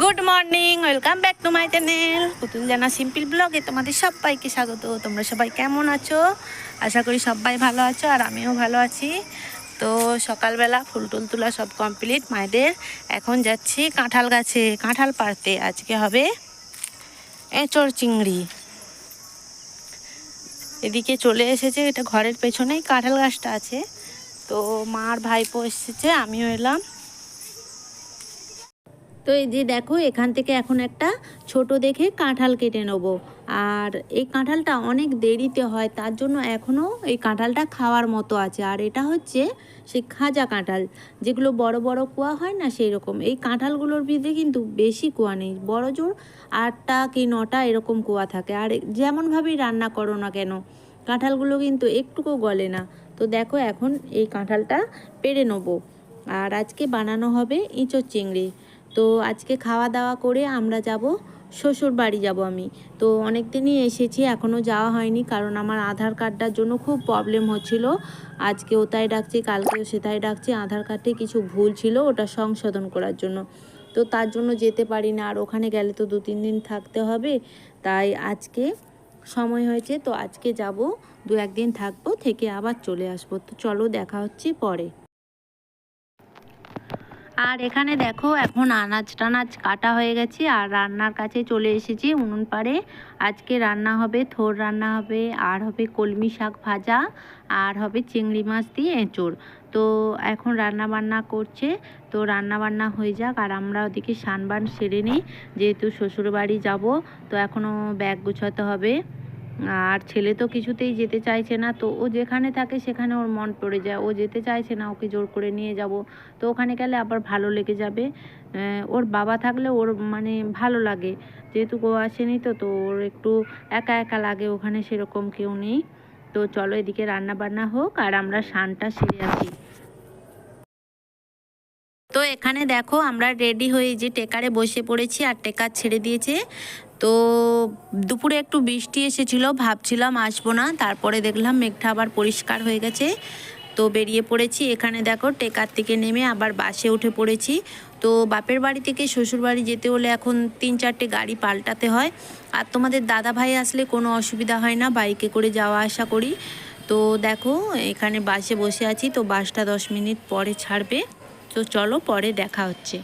Good morning welcome back to my channel Putul Jana simple ব্লগে তোমাদের সবাইকে স্বাগত। তোমরা সবাই কেমন আছো? আশা করি সবাই ভালো আছো আর আমিও ভালো আছি। তো সকালবেলা ফুল টুল তোলা সব কমপ্লিট মায়েদের। এখন যাচ্ছি কাঁঠাল গাছে, কাঁঠাল পাড়তে। আজকে হবে এঁচড় চিংড়ি। এদিকে চলে এসেছে, এটা ঘরের পেছনেই কাঁঠাল গাছটা আছে। তো মার ভাইপো এসেছে, আমিও এলাম। তো এই যে দেখো, এখান থেকে এখন একটা ছোট দেখে কাঁঠাল কেটে নেব। আর এই কাঁঠালটা অনেক দেরিতে হয়, তার জন্য এখনও এই কাঁঠালটা খাওয়ার মতো আছে। আর এটা হচ্ছে সেই খাজা কাঁঠাল, যেগুলো বড় বড় কুয়া হয় না সেই রকম এই কাঁঠালগুলোর ভিতরে কিন্তু বেশি কুয়া নেই, বড় জোর আটটা কি নটা এরকম কুয়া থাকে। আর যেমনভাবেই রান্না করো না কেন, কাঁঠালগুলো কিন্তু একটুকু গলে না। তো দেখো, এখন এই কাঁঠালটা পেরে নেব। আর আজকে বানানো হবে ইঁচড় চিংড়ি। তো আজকে খাওয়া দাওয়া করে আমরা যাব শ্বশুর বাড়ি যাব আমি। তো অনেক দিনই এসেছি এখনও যাওয়া হয়নি কারণ আমার আধার কার্ডটার জন্য খুব প্রবলেম হচ্ছিল। আজকে ওটাই ডাকছি, কালকেও সেটাই ডাকছি। আধার কার্ডে কিছু ভুল ছিল ওটা সংশোধন করার জন্য। তো তার জন্য যেতে পারি না আর ওখানে গেলে তো দু তিন দিন থাকতে হবে। তাই আজকে সময় হয়েছে, তো আজকে যাব, দু একদিন থাকব, থেকে আবার চলে আসব। তো চলো দেখা হচ্ছে পরে। আর এখানে দেখো এখন আনাজ টানাজ কাটা হয়ে গেছে, আর রান্নার কাছে চলে এসেছি উনুন পাড়ে। আজকে রান্না হবে থোর রান্না হবে, আর হবে কলমি শাক ভাজা, আর হবে চিংড়ি মাছ দিয়ে এঁচোড়। তো এখন রান্না বান্না করছে, তো রান্না বান্না হয়ে যাক, আর আমরা ওদিকে সানবান সেরে নিই, যেহেতু শ্বশুরবাড়ি যাব, তো এখনও ব্যাগ গুছাতে হবে। আর ছেলে তো কিছুতেই যেতে চাইছে না, তো ও যেখানে থাকে সেখানে ওর মন পড়ে যায়। ও যেতে চাইছে না, ওকে জোর করে নিয়ে যাব। তো ওখানে গেলে আবার ভালো লেগে যাবে। ওর বাবা থাকলে ওর মানে ভালো লাগে। যেহেতু ও আসেনি তো তো ওর একটু একা একা লাগে, ওখানে সেরকম কেউ নেই। তো চলো এদিকে রান্না বান্না হোক, আর আমরা শানটা সেরে আসি। তো এখানে দেখো, আমরা রেডি হয়ে যে টেকারে বসে পড়েছি, আর টেকার ছেড়ে দিয়েছে। তো দুপুরে একটু বৃষ্টি এসেছিল, ভাবছিলাম আসব না। তারপরে দেখলাম মেঘটা আবার পরিষ্কার হয়ে গেছে। তো বেরিয়ে পড়েছি। এখানে দেখো টেকার থেকে নেমে আবার বাসে উঠে পড়েছি। তো বাপের বাড়ি থেকে শ্বশুর বাড়ি যেতে হলে এখন তিন চারটে গাড়ি পাল্টাতে হয়। আর তোমাদের দাদা ভাই আসলে কোনো অসুবিধা হয় না, বাইকে করে যাওয়া আসা করি। তো দেখো এখানে বাসে বসে আছি, তো বাসটা দশ মিনিট পরে ছাড়বে। তো চলো পরে দেখা হচ্ছে।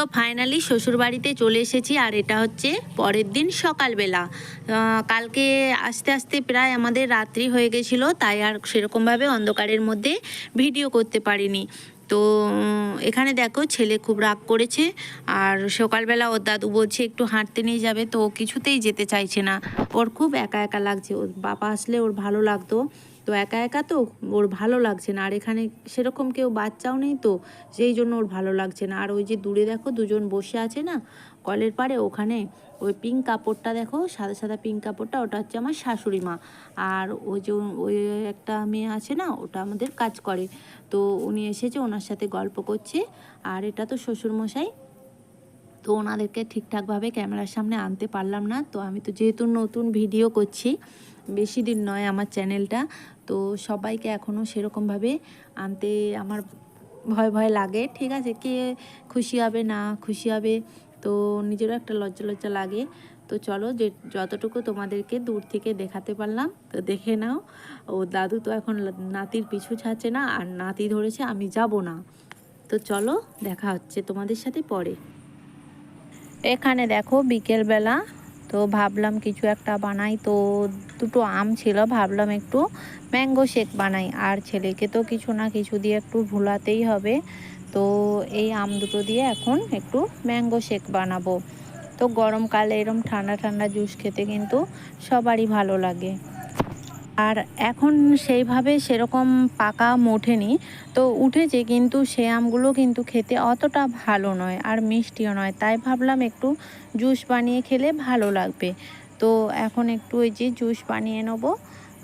তো ফাইনালি শ্বশুরবাড়িতে চলে এসেছি আর এটা হচ্ছে পরের দিন সকালবেলা। কালকে আস্তে আস্তে প্রায় আমাদের রাত্রি হয়ে গেছিল, তাই আর সেরকমভাবে অন্ধকারের মধ্যে ভিডিও করতে পারিনি। তো এখানে দেখো ছেলে খুব রাগ করেছে আর সকালবেলা ওর দাদু বলছে একটু হাঁটতে নিয়ে যাবে, তো কিছুতেই যেতে চাইছে না। ওর খুব একা একা লাগছে, ওর বাবা আসলে ওর ভালো লাগতো। তো একা একা তো ওর ভালো লাগছে না, আর এখানে সেরকম কেউ বাচ্চাও নেই তো, সেই জন্য ওর ভালো লাগছে না। আর ওই যে দূরে দেখো দুজন বসে আছে না কলের পাড়ে ওখানে ওই পিঙ্ক কাপড়টা দেখো, সাদা সাদা পিঙ্ক কাপড়টা, ওটা হচ্ছে আমার শাশুড়ি মা। আর ওই যে ওই একটা মেয়ে আছে না, ওটা আমাদের কাজ করে। তো উনি এসেছে, ওনার সাথে গল্প করছে। আর এটা তো শ্বশুরমশাই। তো ওনাদেরকে ঠিকঠাকভাবে ক্যামেরার সামনে আনতে পারলাম না। তো আমি তো যেহেতু নতুন ভিডিও করছি, বেশি দিন নয় আমার চ্যানেলটা, তো সবাইকে এখনও সেরকমভাবে আনতে আমার ভয় ভয় লাগে। ঠিক আছে, কে খুশি হবে, না খুশি হবে তো নিজেরও একটা লজ্জা লজ্জা লাগে। তো চলো যে যতটুকু তোমাদেরকে দূর থেকে দেখাতে পারলাম, তো দেখে নাও। ও দাদু তো এখন নাতির পিছু ছাড়ছে না, আর নাতি ধরেছে আমি যাব না। তো চলো দেখা হচ্ছে তোমাদের সাথে পরে। এখানে দেখো বিকেলবেলা, তো ভাবলাম কিছু একটা বানাই। তো দুটো আম ছিল, ভাবলাম একটু ম্যাঙ্গো শেক বানাই। আর ছেলেকে তো কিছু না কিছু দিয়ে একটু ভুলাতেই হবে। তো এই আম দুটো দিয়ে এখন একটু ম্যাঙ্গো শেক বানাবো। তো গরমকালে এরম ঠান্ডা ঠান্ডা জুস খেতে কিন্তু সবারই ভালো লাগে। আর এখন সেইভাবে সেরকম পাকা মোঠেনি তো উঠেছে কিন্তু সে আমগুলো কিন্তু খেতে অতটা ভালো নয় আর মিষ্টিও নয়। তাই ভাবলাম একটু জুস বানিয়ে খেলে ভালো লাগবে। তো এখন একটু ওই যে জুস বানিয়ে নেব।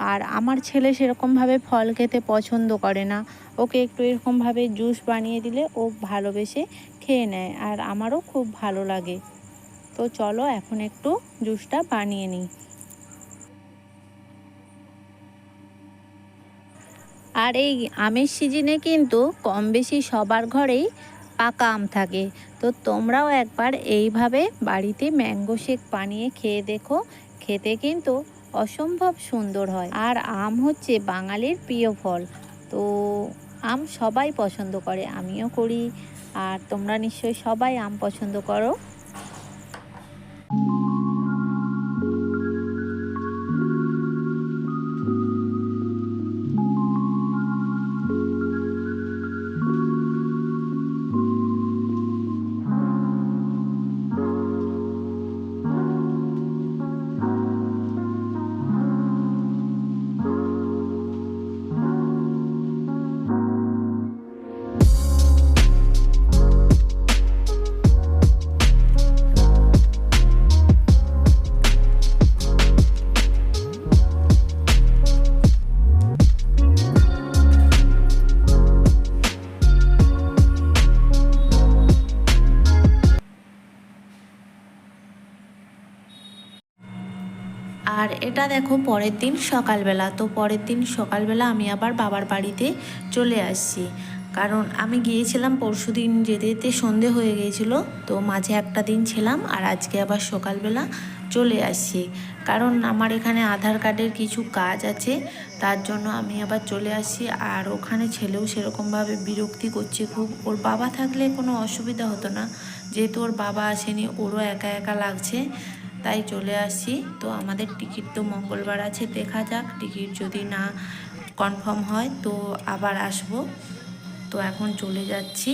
আর আমার ছেলে সেরকমভাবে ফল খেতে পছন্দ করে না। ওকে একটু এরকমভাবে জুস বানিয়ে দিলে ও ভালোবেসে খেয়ে নেয় আর আমারও খুব ভালো লাগে। তো চলো এখন একটু জুসটা বানিয়ে নিই। আর এই আমের সিজনে কিন্তু কম বেশি সবার ঘরেই পাকা আম থাকে। তো তোমরাও একবার এইভাবে বাড়িতে ম্যাঙ্গো শেক বানিয়ে খেয়ে দেখো। খেতে কিন্তু অসম্ভব সুন্দর হয়। আর আম হচ্ছে বাঙালির প্রিয় ফল। তো আম সবাই পছন্দ করে, আমিও করি। আর তোমরা নিশ্চয়ই সবাই আম পছন্দ করো। আর এটা দেখো পরের দিন সকালবেলা। তো পরের দিন সকালবেলা আমি আবার বাবার বাড়িতে চলে আসছি। কারণ আমি গিয়েছিলাম পরশু দিন যেতে যেতে সন্ধে হয়ে গিয়েছিল। তো মাঝে একটা দিন ছিলাম আর আজকে আবার সকালবেলা চলে আসছি। কারণ আমার এখানে আধার কার্ডের কিছু কাজ আছে, তার জন্য আমি আবার চলে আসছি। আর ওখানে ছেলেও সেরকমভাবে বিরক্তি করছে খুব। ওর বাবা থাকলে কোনো অসুবিধা হতো না। যেহেতু ওর বাবা আসেনি, ওরও একা একা লাগছে। তাই চলে আসছি তো আমাদের টিকিট তো মঙ্গলবার আছে, দেখা যাক। টিকিট যদি না কনফার্ম হয় তো আবার আসব। তো এখন চলে যাচ্ছি।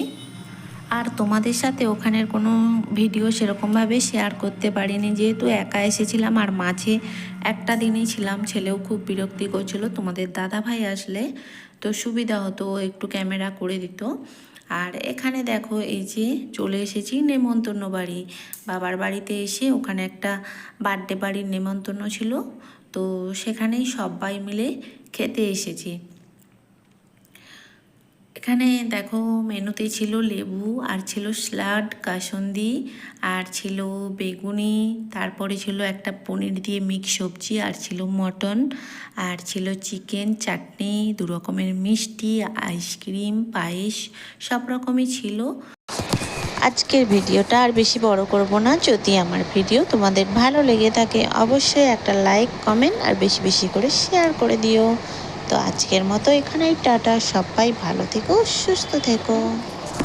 আর তোমাদের সাথে ওখানের কোনো ভিডিও সেরকমভাবে শেয়ার করতে পারিনি। যেহেতু একা এসেছিলাম আর মাঝে একটা দিনই ছিলাম, ছেলেও খুব বিরক্তি করছিল। তোমাদের দাদা ভাই আসলে তো সুবিধা হতো, একটু ক্যামেরা করে দিত। আর এখানে দেখো এই যে চলে এসেছি নেমন্তন্ন বাড়ি। বাবার বাড়িতে এসে ওখানে একটা বার্থডে বাড়ির নেমন্তন্ন ছিল। তো সেখানেই সবাই মিলে খেতে এসেছি। এখানে দেখো মেনুতে ছিল লেবু, আর ছিল স্লাড, কাসন্দি, আর ছিল বেগুনি, তারপরে ছিল একটা পনির দিয়ে মিক্স সবজি, আর ছিল মটন, আর ছিল চিকেন, চাটনি, দু রকমের মিষ্টি, আইসক্রিম, পায়েস, সব রকমই ছিল। আজকের ভিডিওটা আর বেশি বড় করব না, যদি আমার ভিডিও তোমাদের ভালো লেগে থাকে, অবশ্যই একটা লাইক, কমেন্ট, আর বেশি বেশি করে শেয়ার করে দিও। তো আজকের মতো এখানেই টাটা সবাই ভালো থেকো সুস্থ থেকো।